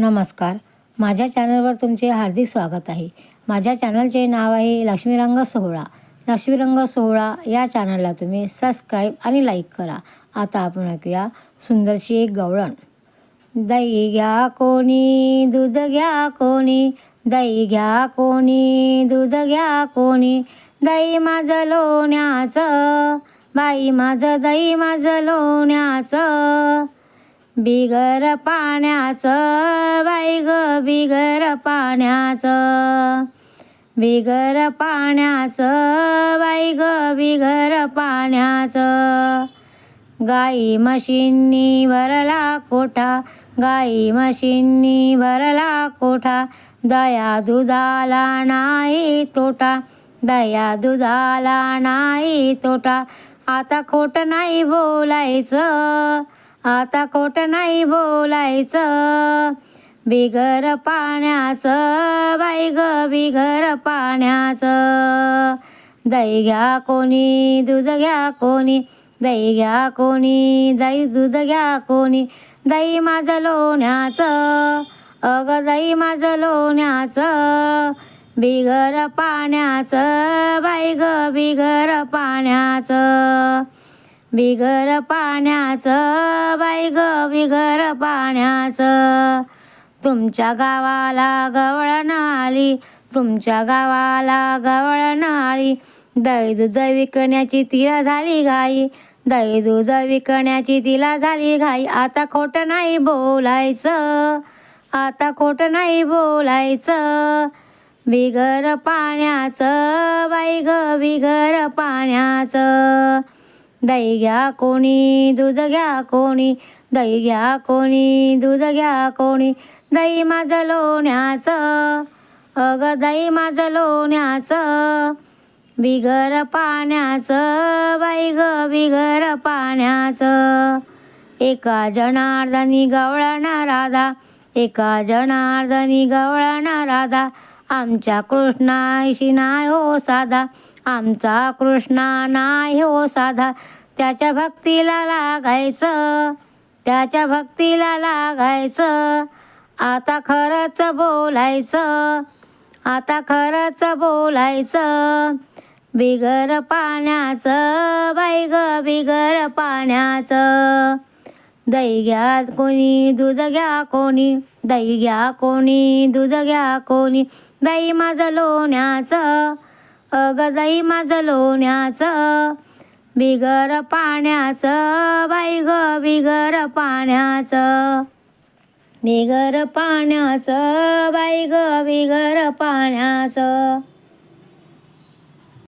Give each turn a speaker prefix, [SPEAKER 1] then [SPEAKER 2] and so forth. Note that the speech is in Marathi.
[SPEAKER 1] नमस्कार. माझ्या चॅनलवर तुमचे हार्दिक स्वागत आहे. माझ्या चॅनलचे नाव आहे लक्ष्मीरंग सोहळा. लक्ष्मीरंग सोहळा या चॅनलला तुम्ही सबस्क्राईब आणि लाईक करा. आता आपण ऐकूया सुंदरशी एक गवळण. दही घ्या कोणी दूध घ्या कोणी दही घ्या कोणी दूध घ्या कोणी दही माझं लोण्याचं बाई माझं दही माझं लोण्याचं. बिगर पाण्याचं बाई ग बिगर पाण्याचं. बिगर पाण्याचं बाई ग बिगर पाण्याचं. गाई म्हशींनी भरला कोठा गाई म्हशींनी भरला कोठा. दया दुधाला नाही तोटा दया दुधाला नाही तोटा. आता खोट नाही बोलायचं. आता खोट नाही बोलायचं. बिगर पाण्याचं बाई ग बिगर पाण्याचं. दही घ्या कोणी दूध घ्या कोणी दही घ्या कोणी दही दूध घ्या कोणी दही माझं लोण्याचं. अगं दही माझं लोण्याचं. बिगर पाण्याचं बाई ग बिगर पाण्याचं. बिगर पाण्याचं बाई ग बिगर पाण्याचं. तुमच्या गावाला गवळण आली तुमच्या गावाला गवळण आली दही दूध विकण्याची तिला झाली घाई दही दूध विकण्याची तिला झाली घाई. आता खोटं नाही बोलायचं आता खोटं नाही बोलायचं. बिगर पाण्याचं बाई ग बिगर पाण्याचं. दही घ्या कोणी दूध घ्या कोणी दही घ्या कोणी दूध घ्या कोणी दही माझं लोण्याचं अगं दही माझं लोण्याचं बिगर पाण्याचं बाई ग बिगर पाण्याचं एका जनार्दनी गवळणा राधा एका जनार्दनी गवळणा राधा आमच्या कृष्णाशी नाही हो साधा आमचा कृष्णा नाही हो साधा. त्याच्या भक्तीला लागायचं त्याच्या भक्तीला लागायचं. आता खरंच बोलायचं आता खरंच बोलायचं. बिगर पाण्याचं बाई ग बिगर पाण्याचं. दही घ्या कोणी दूध घ्या कोणी दही घ्या कोणी दूध घ्या कोणी. दही माझं लोण्याचं अगं दही माझं लोण्याचं बिगर पाण्याचं बाई ग बिगर पाण्याचं. बिगर पाण्याचं बाई ग बिगर पाण्याचं.